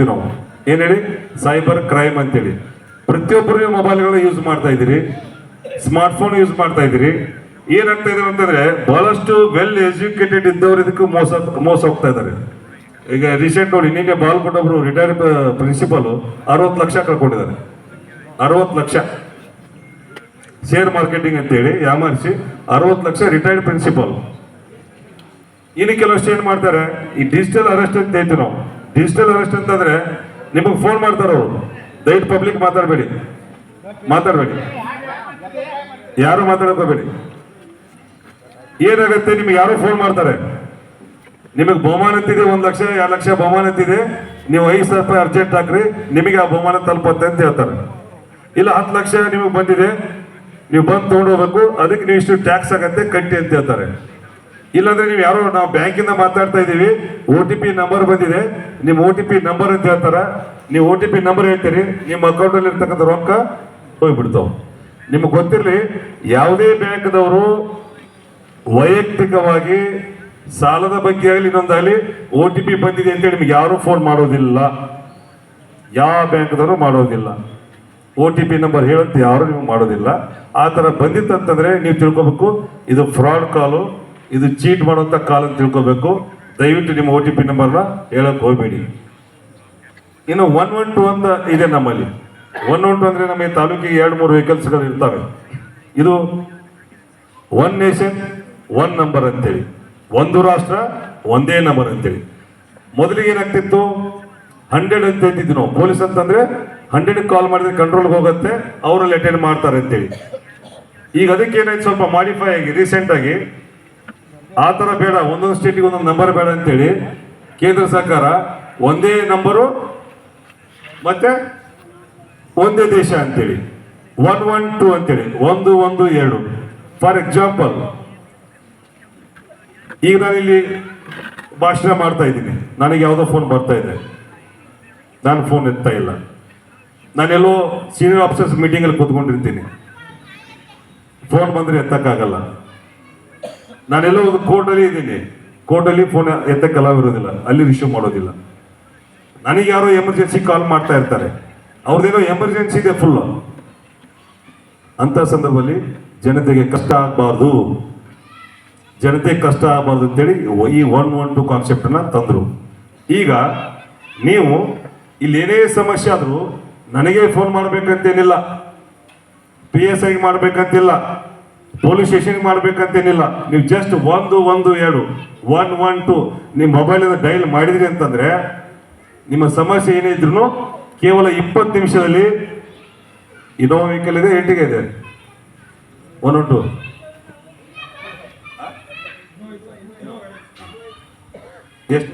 ನಾವು. ಏನ್ ಹೇಳಿ? ಸೈಬರ್ ಕ್ರೈಮ್ ಅಂತೇಳಿ. ಪ್ರತಿಯೊಬ್ಬರು ಮೊಬೈಲ್ಗಳನ್ನ ಯೂಸ್ ಮಾಡ್ತಾ ಇದ್ದೀರಿ. ಸ್ಮಾರ್ಟ್ ಫೋನ್ ಯೂಸ್ ಮಾಡ್ತಾ ಇದ್ದೀರಿ. ಏನಾಗ್ತಾ ಇದೆ ಅಂತಂದ್ರೆ ಬಹಳಷ್ಟು ವೆಲ್ ಎಜುಕೇಟೆಡ್ ಇದ್ದವರು ಇದಕ್ಕೂ ಮೋಸ ಮೋಸ ಹೋಗ್ತಾ ಇದ್ದಾರೆ. ಈಗ ರೀಸೆಂಟ್ ನೋಡಿ, ನಿನ್ನೆ ಬಾಲ್ ಒಬ್ರು ರಿಟೈರ್ಡ್ ಪ್ರಿನ್ಸಿಪಲ್ ಅರವತ್ತು ಲಕ್ಷ ಕಳ್ಕೊಂಡಿದ್ದಾರೆ. ಅರವತ್ತು ಲಕ್ಷ. ಶೇರ್ ಮಾರ್ಕೆಟಿಂಗ್ ಅಂತೇಳಿ, ಯಾಮಾರಿಸಿ, ಅರವತ್ತು ಲಕ್ಷ ರಿಟೈರ್ಡ್ ಪ್ರಿನ್ಸಿಪಲ್ ಇನ್ನು ಕೆಲವಷ್ಟು ಏನ್ ಮಾಡ್ತಾರೆ? ಈ ಡಿಜಿಟಲ್ ಅರೆಸ್ಟ್ ಅಂತ ಹೇಳ್ತೀವಿ ನಾವು. ಡಿಜಿಟಲ್ ಅರೆಸ್ಟ್ ಅಂತಂದ್ರೆ ನಿಮಗೆ ಫೋನ್ ಮಾಡ್ತಾರೆ? ದಯವಿಟ್ಟು ಪಬ್ಲಿಕ್ ಮಾತಾಡಬೇಡಿ. ಮಾತಾಡಬೇಡಿ. ಯಾರು ಮಾತಾಡಕೋಬೇಡಿ. ಏನಾಗುತ್ತೆ? ನಿಮ್ಗೆ ಯಾರೋ ಫೋನ್ ಮಾಡ್ತಾರೆ. ನಿಮಗೆ ಬಹುಮಾನ ಎತ್ತಿದೆ, ಒಂದ್ ಲಕ್ಷ, ಎರಡು ಲಕ್ಷ ಬಹುಮಾನ ಎತ್ತಿದೆ. ನೀವು ಐದು ಸಾವಿರ ರೂಪಾಯಿ ಅರ್ಜೆಂಟ್ ಹಾಕ್ರಿ, ನಿಮಗೆ ಆ ಬಹುಮಾನ ತಲುಪುತ್ತೆ ಅಂತ ಹೇಳ್ತಾರೆ. ಇಲ್ಲ, ಹತ್ತು ಲಕ್ಷ ನಿಮಗೆ ಬಂದಿದೆ. ನೀವು ಬಂದು ತೊಗೊಂಡೋಗ್ಬೇಕು ಅದಕ್ಕೆ ನೀವು ಇಷ್ಟು ಟ್ಯಾಕ್ಸ್ ಆಗತ್ತೆ, ಕಟ್ಟಿ ಅಂತ ಹೇಳ್ತಾರೆ. ಇಲ್ಲಾಂದ್ರೆ ನೀವು ಯಾರೋ ನಾವು ಬ್ಯಾಂಕಿಂದ ಮಾತಾಡ್ತಾ ಇದ್ದೀವಿ ಓ ಟಿ ಪಿ ನಂಬರ್ ಬಂದಿದೆ. ನಿಮ್ಮ ಓ ಟಿ ಪಿ ನಂಬರ್ ಅಂತ ಹೇಳ್ತಾರ. ನೀವು ಓ ಟಿ ಪಿ ನಂಬರ್ ಹೇಳ್ತೀರಿ. ನಿಮ್ಮ ಅಕೌಂಟಲ್ಲಿ ಇರ್ತಕ್ಕಂಥ ರೊಕ್ಕ ಹೋಗ್ಬಿಡ್ತಾವ. ನಿಮಗೆ ಗೊತ್ತಿರಲಿ, ಯಾವುದೇ ಬ್ಯಾಂಕ್ದವರು ವೈಯಕ್ತಿಕವಾಗಿ ಸಾಲದ ಬಗ್ಗೆ ಆಗಲಿ ಇನ್ನೊಂದಾಗಲಿ ಓ ಟಿ ಪಿ ಬಂದಿದೆ ಅಂತೇಳಿ ನಿಮ್ಗೆ ಯಾರೂ ಫೋನ್ ಮಾಡೋದಿಲ್ಲ. ಯಾವ ಬ್ಯಾಂಕ್ದವರು ಮಾಡೋದಿಲ್ಲ. ಓ ಟಿ ಪಿ ನಂಬರ್ ಹೇಳಂತ ಯಾರು ನೀವು ಮಾಡೋದಿಲ್ಲ. ಆ ಥರ ಬಂದಿತ್ತಂತಂದ್ರೆ ನೀವು ತಿಳ್ಕೊಬೇಕು, ಇದು ಫ್ರಾಡ್ ಕಾಲು. ಇದು ಚೀಟ್ ಮಾಡುವಂಥ ಕಾಲ ಅಂತ ತಿಳ್ಕೋಬೇಕು. ದಯವಿಟ್ಟು ನಿಮ್ಮ ಓ ಟಿ ಪಿ ನಂಬರ್ನ ಹೇಳೋಕೆ ಹೋಗಬೇಡಿ. ಇನ್ನು ಒನ್ ಒನ್ ಟು ಅಂತ ಇದೆ ನಮ್ಮಲ್ಲಿ. ಒನ್ ಒನ್ ಟು ಅಂದ್ರೆ ನಮ್ಮ ತಾಲೂಕಿಗೆ ಎರಡು ಮೂರು ವೆಹಿಕಲ್ಸ್ಗಳು ಇರ್ತವೆ. ಇದು ಒನ್ ನೇಷನ್ ಒನ್ ನಂಬರ್ ಅಂತೇಳಿ. ಒಂದು ರಾಷ್ಟ್ರ, ಒಂದೇ ನಂಬರ್ ಅಂತೇಳಿ. ಮೊದಲಿಗೆ ಏನಾಗ್ತಿತ್ತು? ಹಂಡ್ರೆಡ್ ಅಂತ ಹೇಳ್ತಿದ್ವಿ ನಾವು. ಪೊಲೀಸ್ ಅಂತಂದ್ರೆ ಹಂಡ್ರೆಡ್ ಕಾಲ್ ಮಾಡಿದ್ರೆ ಕಂಟ್ರೋಲ್ಗೆ ಹೋಗುತ್ತೆ, ಅವರಲ್ಲಿ ಅಟೆಂಡ್ ಮಾಡ್ತಾರೆ ಅಂತೇಳಿ. ಈಗ ಅದಕ್ಕೆ ಏನಾಯ್ತು? ಸ್ವಲ್ಪ ಮಾಡಿಫೈ ಆಗಿ ರೀಸೆಂಟ್ ಆಗಿ ಆ ಥರ ಬೇಡ, ಒಂದೊಂದು ಸ್ಟೇಟಿಗೆ ಒಂದೊಂದು ನಂಬರ್ ಬೇಡ ಅಂತೇಳಿ ಕೇಂದ್ರ ಸರ್ಕಾರ ಒಂದೇ ನಂಬರು ಮತ್ತೆ ಒಂದೇ ದೇಶ ಅಂತೇಳಿ. ಒನ್ ಒನ್ ಟು ಅಂತೇಳಿ. ಒಂದು ಒಂದು, ಎರಡು. ಫಾರ್ ಎಕ್ಸಾಂಪಲ್ ಈಗ ನಾನು ಇಲ್ಲಿ ಭಾಷಣ ಮಾಡ್ತಾ ಇದ್ದೀನಿ. ನನಗೆ ಯಾವುದೋ ಫೋನ್ ಬರ್ತಾ ಇದೆ. ನಾನು ಫೋನ್ ಎತ್ತಾ ಇಲ್ಲ. ನಾನೆಲ್ಲೋ ಸೀನಿಯರ್ ಆಫೀಸರ್ಸ್ ಮೀಟಿಂಗಲ್ಲಿ ಕೂತ್ಕೊಂಡಿರ್ತೀನಿ. ಫೋನ್ ಬಂದರೆ ಎತ್ತಕ್ಕಾಗಲ್ಲ. ನಾನೆಲ್ಲೋ ಒಂದು ಕೋರ್ಟಲ್ಲಿ ಇದ್ದೀನಿ. ಕೋರ್ಟಲ್ಲಿ ಫೋನ್ ಎತ್ತ ಕಲಾವಿರೋದಿಲ್ಲ ಅಲ್ಲಿ ರಿಸೀವ್ ಮಾಡೋದಿಲ್ಲ. ನನಗೆ ಯಾರೋ ಎಮರ್ಜೆನ್ಸಿ ಕಾಲ್ ಮಾಡ್ತಾ ಇರ್ತಾರೆ. ಅವ್ರದ್ದೇನೋ ಎಮರ್ಜೆನ್ಸಿ ಇದೆ ಫುಲ್ ಅಂತ ಸಂದರ್ಭದಲ್ಲಿ ಜನತೆಗೆ ಕಷ್ಟ ಆಗಬಾರ್ದು. ಜನತೆ ಕಷ್ಟ ಆಗಬಾರ್ದು ಅಂತೇಳಿ ಈ ಒನ್ ಒನ್ ಟು ಕಾನ್ಸೆಪ್ಟನ್ನ ತಂದರು. ಈಗ ನೀವು ಇಲ್ಲಿ ಏನೇ ಸಮಸ್ಯೆ ಆದರೂ ನನಗೆ ಫೋನ್ ಮಾಡಬೇಕಂತೇನಿಲ್ಲ. ಪಿ ಎಸ್ ಐ ಮಾಡ್ಬೇಕಂತಿಲ್ಲ. ಪೊಲೀಸ್ ಸ್ಟೇಷನ್ಗೆ ಮಾಡ್ಬೇಕಂತೇನಿಲ್ಲ. ನೀವು ಜಸ್ಟ್ ಒಂದು ಒಂದು ಎರಡು ಒನ್ ಒನ್ ಟು ನಿಮ್ಮ ಮೊಬೈಲಿಂದ ಡೈಲ್ ಮಾಡಿದ್ರಿ ಅಂತಂದ್ರೆ ನಿಮ್ಮ ಸಮಸ್ಯೆ ಏನೇ ಇದ್ರೂ ಕೇವಲ ಇಪ್ಪತ್ತು ನಿಮಿಷದಲ್ಲಿ ಇನೋವಾ ವೆಹಿಕಲ್ ಇದೆ, ಎಂಟಿಗೆ ಇದೆ. ಒನ್ ಒನ್ ಟು ಎಷ್ಟು?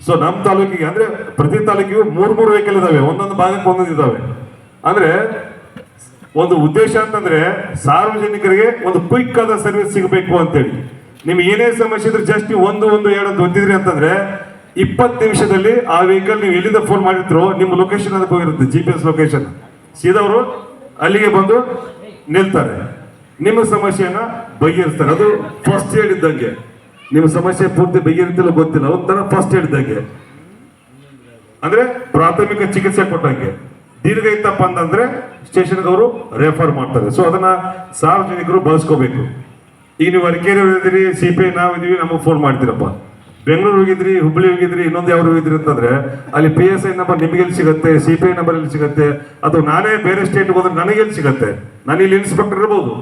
ಸೊ ನಮ್ಮ ತಾಲೂಕಿಗೆ ಅಂದ್ರೆ ಪ್ರತಿ ತಾಲೂಕಿಗೂ ಮೂರು ಮೂರು ವೆಹಿಕಲ್ ಇದಾವೆ. ಒಂದೊಂದು ಭಾಗಕ್ಕೆ ಒಂದೊಂದು ಇದಾವೆ. ಅಂದ್ರೆ ಒಂದು ಉದ್ದೇಶ ಅಂತಂದ್ರೆ ಸಾರ್ವಜನಿಕರಿಗೆ ಒಂದು ಕ್ವಿಕ್ ಆದ ಸರ್ವಿಸ್ ಸಿಗಬೇಕು ಅಂತೇಳಿ. ನಿಮ್ಗೆ ಏನೇ ಸಮಸ್ಯೆ ಇದ್ರೆ ಜಸ್ಟ್ ನೀವು ಒಂದು ಒಂದು, ಎರಡು ಅಂತ ಒತ್ತಿದ್ರಿ ಅಂತಂದ್ರೆ ಇಪ್ಪತ್ತು ನಿಮಿಷದಲ್ಲಿ ಆ ವೆಹಿಕಲ್ ನೀವು ಎಲ್ಲಿಂದ ಫೋನ್ ಮಾಡಿದ್ರು ನಿಮ್ಮ ಲೊಕೇಶನ್ ಅದಕ್ಕೆ ಹೋಗಿರುತ್ತೆ ಜಿ ಪಿ ಎಸ್ ಲೊಕೇಶನ್ ಸೀದವರು ಅಲ್ಲಿಗೆ ಬಂದು ನಿಲ್ತಾರೆ. ನಿಮ್ಮ ಸಮಸ್ಯೆಯನ್ನ ಬಗೆಹರಿಸ್ತಾರೆ. ಅದು ಫಸ್ಟ್ ಏಡ್ ಇದ್ದಂಗೆ ನಿಮ್ಮ ಸಮಸ್ಯೆ ಪೂರ್ತಿ ಬಗೆಹರಿತಿಲ್ಲ ಗೊತ್ತಿಲ್ಲ, ಒಂಥರ ಫಸ್ಟ್ ಏಡ್ ಇದ್ದಂಗೆ ಅಂದ್ರೆ ಪ್ರಾಥಮಿಕ ಚಿಕಿತ್ಸೆ ಕೊಟ್ಟಂಗೆ. ದೀರ್ಘ ಇತ್ತಪ್ಪ ಅಂತಂದ್ರೆ ಸ್ಟೇಷನ್ಗೆ ಅವರು ರೆಫರ್ ಮಾಡ್ತಾರೆ. ಸೊ ಅದನ್ನ ಸಾರ್ವಜನಿಕರು ಬಳಸ್ಕೋಬೇಕು. ಈಗ ನೀವು ಅರಕೇರಿ ಹೋಗಿದ್ರಿ ಸಿ ಪಿ ಐ ನಾವು ಇದೀವಿ, ನಮಗೆ ಫೋನ್ ಮಾಡ್ತೀರಪ್ಪ. ಬೆಂಗಳೂರು ಹೋಗಿದ್ರಿ, ಹುಬ್ಳಿ ಹೋಗಿದ್ರಿ, ಇನ್ನೊಂದು ಯಾವ ಹೋಗಿದ್ರಿ ಅಂತಂದ್ರೆ, ಅಲ್ಲಿ ಪಿ ಎಸ್ ಐ ನಂಬರ್ ನಿಮಗೆ ಎಲ್ಲಿ ಸಿಗುತ್ತೆ ಸಿ ಪಿ ಐ ನಂಬರ್ ಎಲ್ಲಿ ಸಿಗುತ್ತೆ ಅಥವಾ ನಾನೇ ಬೇರೆ ಸ್ಟೇಟ್ಗೆ ಹೋದ್ರೆ ನನಗೆ ಎಲ್ಲಿ ಸಿಗುತ್ತೆ? ನಾನು ಇಲ್ಲಿ ಇನ್ಸ್ಪೆಕ್ಟರ್ ಇರ್ಬೋದು.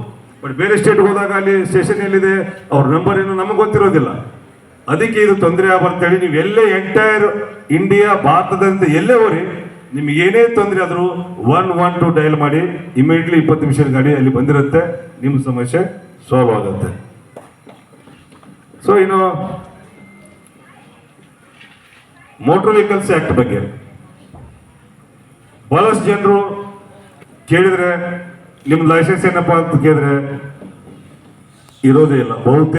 ಬಟ್ ಬೇರೆ ಸ್ಟೇಟ್ಗೆ ಹೋದಾಗ ಅಲ್ಲಿ ಸ್ಟೇಷನ್ ಎಲ್ಲಿದೆ, ಅವ್ರ ನಂಬರ್ ಏನು ನಮಗೆ ಗೊತ್ತಿರೋದಿಲ್ಲ. ಅದಕ್ಕೆ ಇದು ತೊಂದರೆ ಆಗಬಾರ್ದು ನೀವು ಎಲ್ಲೇ ಎಂಟೈರ್ ಇಂಡಿಯಾ ಭಾರತದಂತೆ ಎಲ್ಲೇ ಹೋರಿ ನಿಮ್ಗೆ ಏನೇ ತೊಂದರೆ ಆದರೂ ಒನ್ ಒನ್ ಟು ಡಯಲ್ ಮಾಡಿ ಇಮಿಡಿಯೇಟ್ಲಿ ಇಪ್ಪತ್ತು ನಿಮಿಷದ ಗಾಡಿ ಅಲ್ಲಿ ಬಂದಿರುತ್ತೆ. ನಿಮ್ಮ ಸಮಸ್ಯೆ ಸಾಲ್ವ್ ಆಗುತ್ತೆ. ಸೊ ಇನ್ನು ಮೋಟರ್ ವೆಹಿಕಲ್ಸ್ ಆಕ್ಟ್ ಬಗ್ಗೆ. ಬಹಳಷ್ಟು ಜನರು ಕೇಳಿದ್ರೆ, ನಿಮ್ಮ ಲೈಸೆನ್ಸ್ ಏನಪ್ಪಾ ಅಂತ ಕೇಳಿದ್ರೆ, ಇರೋದೇ ಇಲ್ಲ. ಬಹುತೇಕ